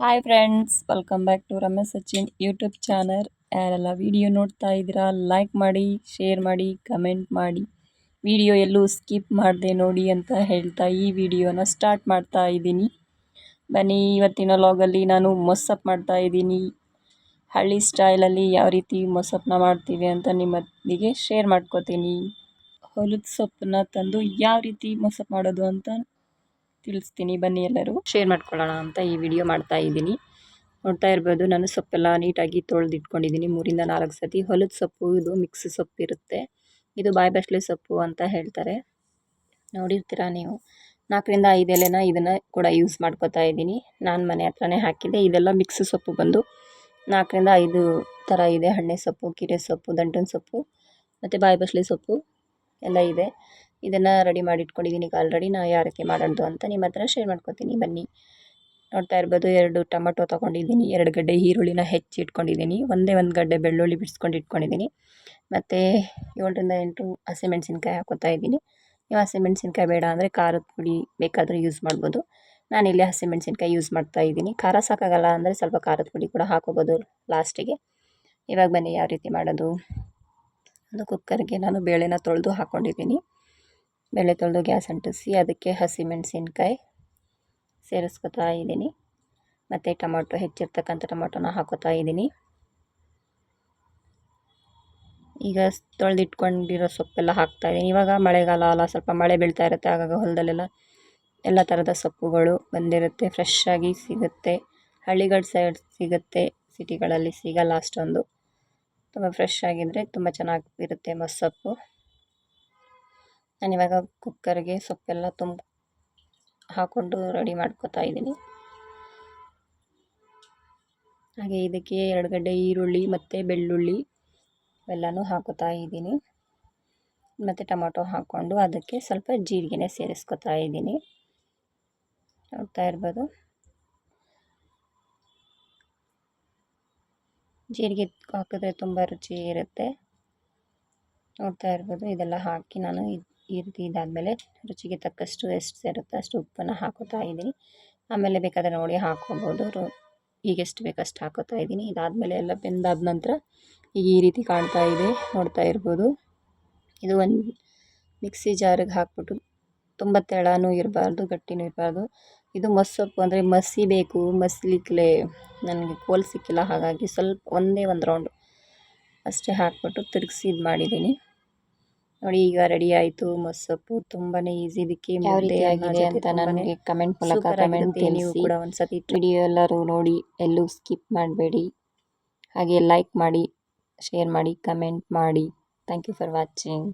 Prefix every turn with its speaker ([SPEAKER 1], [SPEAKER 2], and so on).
[SPEAKER 1] Hi friends welcome back to Ramesh Sachin YouTube channel ಯಾರೆಲ್ಲ video ನೋಡ್ತಾ ಇದ್ದೀರಾ like ಮಾಡಿ ಶೇರ್ ಮಾಡಿ ಕಮೆಂಟ್ ಮಾಡಿ. ವಿಡಿಯೋ ಎಲ್ಲೂ ಸ್ಕಿಪ್ ಮಾಡಿದೆ ನೋಡಿ ಅಂತ ಹೇಳ್ತಾ ಈ ವಿಡಿಯೋನ ಸ್ಟಾರ್ಟ್ ಮಾಡ್ತಾ ಇದ್ದೀನಿ. ಬನ್ನಿ, ಇವತ್ತಿನ ಲಾಗಲ್ಲಿ ನಾನು ಮೊಸಪ್ ಮಾಡ್ತಾ ಇದ್ದೀನಿ. ಹಳ್ಳಿ ಸ್ಟೈಲಲ್ಲಿ ಯಾವ ರೀತಿ ಮೊಸಪ್ಪನ್ನ ಮಾಡ್ತೀವಿ ಅಂತ ನಿಮ್ಮೊಂದಿಗೆ ಶೇರ್ ಮಾಡ್ಕೋತೀನಿ. ಹೊಲದ ಸೊಪ್ಪನ್ನ ತಂದು ಯಾವ ರೀತಿ ಮೊಸಪ್ ಮಾಡೋದು ಅಂತ ತಿಳಿಸ್ತೀನಿ. ಬನ್ನಿ ಎಲ್ಲರೂ. ಶೇರ್ ಮಾಡ್ಕೊಳ್ಳೋಣ ಅಂತ ಈ ವಿಡಿಯೋ ಮಾಡ್ತಾ ಇದ್ದೀನಿ. ನೋಡ್ತಾ ಇರ್ಬೋದು, ನಾನು ಸೊಪ್ಪೆಲ್ಲ ನೀಟಾಗಿ ತೊಳೆದಿಟ್ಕೊಂಡಿದ್ದೀನಿ. ಮೂರಿಂದ ನಾಲ್ಕು ಸತಿ ಹೊಲದ ಸೊಪ್ಪು, ಇದು ಮಿಕ್ಸ್ ಸೊಪ್ಪು ಇರುತ್ತೆ. ಇದು ಬಾಯಿ ಬಸ್ಲೆ ಸೊಪ್ಪು ಅಂತ ಹೇಳ್ತಾರೆ. ನೋಡಿರ್ತೀರಾ ನೀವು? ನಾಲ್ಕರಿಂದ ಐದು ಎಲೆನ ಇದನ್ನು ಕೂಡ ಯೂಸ್ ಮಾಡ್ಕೋತಾ ಇದ್ದೀನಿ. ನಾನು ಮನೆ ಹತ್ರನೇ ಹಾಕಿದ್ದೆ. ಇದೆಲ್ಲ ಮಿಕ್ಸ್ ಸೊಪ್ಪು ಬಂದು ನಾಲ್ಕರಿಂದ ಐದು ಥರ ಇದೆ. ಹಣ್ಣೆ ಸೊಪ್ಪು, ಕೀರೆ ಸೊಪ್ಪು, ದಂಟನ ಸೊಪ್ಪು, ಮತ್ತು ಬಾಯಿ ಬಸ್ಲೆ ಸೊಪ್ಪು ಎಲ್ಲ ಇದೆ. ಇದನ್ನು ರೆಡಿ ಮಾಡಿ ಇಟ್ಕೊಂಡಿದ್ದೀನಿ ಈಗ ಆಲ್ರೆಡಿ ನಾ ರೀತಿ ಮಾಡೋದು ಅಂತ ನಿಮ್ಮ ಹತ್ರ ಶೇರ್ ಮಾಡ್ಕೊತೀನಿ. ಬನ್ನಿ. ನೋಡ್ತಾ ಇರ್ಬೋದು ಎರಡು ಟೊಮೆಟೊ ತೊಗೊಂಡಿದ್ದೀನಿ, ಎರಡು ಗಡ್ಡೆ ಈರುಳ್ಳಿನ ಹೆಚ್ಚಿ ಇಟ್ಕೊಂಡಿದ್ದೀನಿ ಒಂದೇ ಒಂದು ಗಡ್ಡೆ ಬೆಳ್ಳುಳ್ಳಿ ಬಿಡಿಸ್ಕೊಂಡು ಇಟ್ಕೊಂಡಿದ್ದೀನಿ ಮತ್ತು ಏಳರಿಂದ ಎಂಟು ಹಸಿಮೆಣ್ಸಿನ್ಕಾಯಿ ಹಾಕೋತಾ ಇದ್ದೀನಿ. ನೀವು ಹಸಿಮೆಣ್ಸಿನ್ಕಾಯಿ ಬೇಡ ಅಂದರೆ ಖಾರದ ಪುಡಿ ಬೇಕಾದರೂ ಯೂಸ್ ಮಾಡ್ಬೋದು. ನಾನಿಲ್ಲಿ ಹಸಿಮೆಣ್ಸಿನ್ಕಾಯಿ ಯೂಸ್ ಮಾಡ್ತಾ ಇದ್ದೀನಿ. ಖಾರ ಸಾಕಾಗಲ್ಲ ಅಂದರೆ ಸ್ವಲ್ಪ ಖಾರದ ಪುಡಿ ಕೂಡ ಹಾಕೋಬೋದು ಲಾಸ್ಟಿಗೆ ಇವಾಗ ಬನ್ನಿ ಯಾವ ರೀತಿ ಮಾಡೋದು. ಅದು ಕುಕ್ಕರ್ಗೆ ನಾನು ಬೇಳೆನ ತೊಳೆದು ಹಾಕ್ಕೊಂಡಿದ್ದೀನಿ ಬೇಳೆ ತೊಳೆದು ಗ್ಯಾಸ್ ಅಂಟಿಸಿ ಅದಕ್ಕೆ ಹಸಿಮೆಣಸಿನ್ಕಾಯಿ ಸೇರಿಸ್ಕೊತಾ ಇದ್ದೀನಿ. ಮತ್ತು ಟೊಮೊಟೊ, ಹೆಚ್ಚಿರ್ತಕ್ಕಂಥ ಟೊಮೊಟೊನ ಹಾಕೋತಾ ಇದ್ದೀನಿ. ಈಗ ತೊಳೆದಿಟ್ಕೊಂಡಿರೋ ಸೊಪ್ಪೆಲ್ಲ ಹಾಕ್ತಾಯಿದ್ದೀನಿ ಇವಾಗ ಮಳೆಗಾಲ ಅಲ್ಲ, ಸ್ವಲ್ಪ ಮಳೆ ಬೀಳ್ತಾ ಇರುತ್ತೆ. ಆಗಾಗ ಹೊಲದಲ್ಲೆಲ್ಲ ಎಲ್ಲ ಥರದ ಸೊಪ್ಪುಗಳು ಬಂದಿರುತ್ತೆ. ಫ್ರೆಶ್ ಆಗಿ ಸಿಗುತ್ತೆ. ಹಳ್ಳಿಗಳ ಸೈಡ್ ಸಿಗುತ್ತೆ. ಸಿಟಿಗಳಲ್ಲಿ ಸಿಗಲ್ಲ ಅಷ್ಟೊಂದು. ತುಂಬ ಫ್ರೆಶ್ ಆಗಿದ್ದರೆ ತುಂಬ ಚೆನ್ನಾಗಿರುತ್ತೆ ಮೊಸಪ್ಪು ನಾನಿವಾಗ ಕುಕ್ಕರ್ಗೆ ಸೊಪ್ಪೆಲ್ಲ ತುಂಬ ಹಾಕ್ಕೊಂಡು ರೆಡಿ ಮಾಡ್ಕೋತಾ ಇದ್ದೀನಿ. ಹಾಗೆ ಇದಕ್ಕೆ ಎರಡು ಗಡ್ಡೆ ಈರುಳ್ಳಿ ಮತ್ತು ಬೆಳ್ಳುಳ್ಳಿ ಎಲ್ಲನೂ ಹಾಕೋತಾ ಇದ್ದೀನಿ. ಮತ್ತು ಟೊಮೊಟೊ ಹಾಕ್ಕೊಂಡು ಅದಕ್ಕೆ ಸ್ವಲ್ಪ ಜೀರಿಗೆನೇ ಸೇರಿಸ್ಕೊತಾ ಇದ್ದೀನಿ. ನೋಡ್ತಾ ಇರ್ಬೋದು. ಜೀರಿಗೆ ಹಾಕಿದ್ರೆ ತುಂಬ ರುಚಿ ಇರುತ್ತೆ. ನೋಡ್ತಾ ಇರ್ಬೋದು. ಇದೆಲ್ಲ ಹಾಕಿ ನಾನು ಈ ರೀತಿ ಇದಾದಮೇಲೆ ರುಚಿಗೆ ತಕ್ಕಷ್ಟು ಎಷ್ಟು ಸೇರುತ್ತೆ ಅಷ್ಟು ಉಪ್ಪನ್ನು ಹಾಕೋತಾ ಇದ್ದೀನಿ. ಆಮೇಲೆ ಬೇಕಾದರೆ ನೋಡಿ ಹಾಕ್ಕೊಬೋದು ರು, ಈಗ ಎಷ್ಟು ಬೇಕಷ್ಟು ಹಾಕೋತಾ ಇದ್ದೀನಿ. ಇದಾದಮೇಲೆ ಎಲ್ಲ ಬೆಂದಾದ ನಂತರ ಈಗ ಈ ರೀತಿ ಕಾಣ್ತಾ ಇದೆ, ನೋಡ್ತಾ ಇರ್ಬೋದು. ಇದು ಒಂದು ಮಿಕ್ಸಿ ಜಾರಿಗೆ ಹಾಕ್ಬಿಟ್ಟು ತುಂಬ ತೆಳನೂ ಇರಬಾರ್ದು, ಗಟ್ಟಿನೂ ಇರಬಾರ್ದು. ಇದು ಮಸ್ಸೊಪ್ಪು ಅಂದರೆ ಮಸಿ ಬೇಕು ಮಸ್ಲಿಕ್ಕೆ ನನಗೆ ಕೋಲ್ ಸಿಕ್ಕಿಲ್ಲ, ಹಾಗಾಗಿ ಸ್ವಲ್ಪ ಒಂದೇ ಒಂದು ರೌಂಡು ಅಷ್ಟೇ ಹಾಕ್ಬಿಟ್ಟು ತಿರುಗಿಸಿ ಇದು ಮಾಡಿದ್ದೀನಿ ನೋಡಿ ಈಗ ರೆಡಿ ಆಯಿತು. ಮೊಸಪ್ಪು ತುಂಬಾನೇ ಈಸಿ ಇದಕ್ಕೆ
[SPEAKER 2] ಯಾವ ರೀತಿ ಆಗಿದೆ ಅಂತ ನನಗೆ ಕಮೆಂಟ್ ಮೂಲಕ ಕಮೆಂಟ್
[SPEAKER 1] ನೀವು ಕೂಡ ಒಂದ್ಸತಿ
[SPEAKER 2] ವಿಡಿಯೋ ಎಲ್ಲರೂ ನೋಡಿ ಎಲ್ಲೂ ಸ್ಕಿಪ್ ಮಾಡಬೇಡಿ. ಹಾಗೆ ಲೈಕ್ ಮಾಡಿ ಶೇರ್ ಮಾಡಿ ಕಮೆಂಟ್ ಮಾಡಿ. Thank you for watching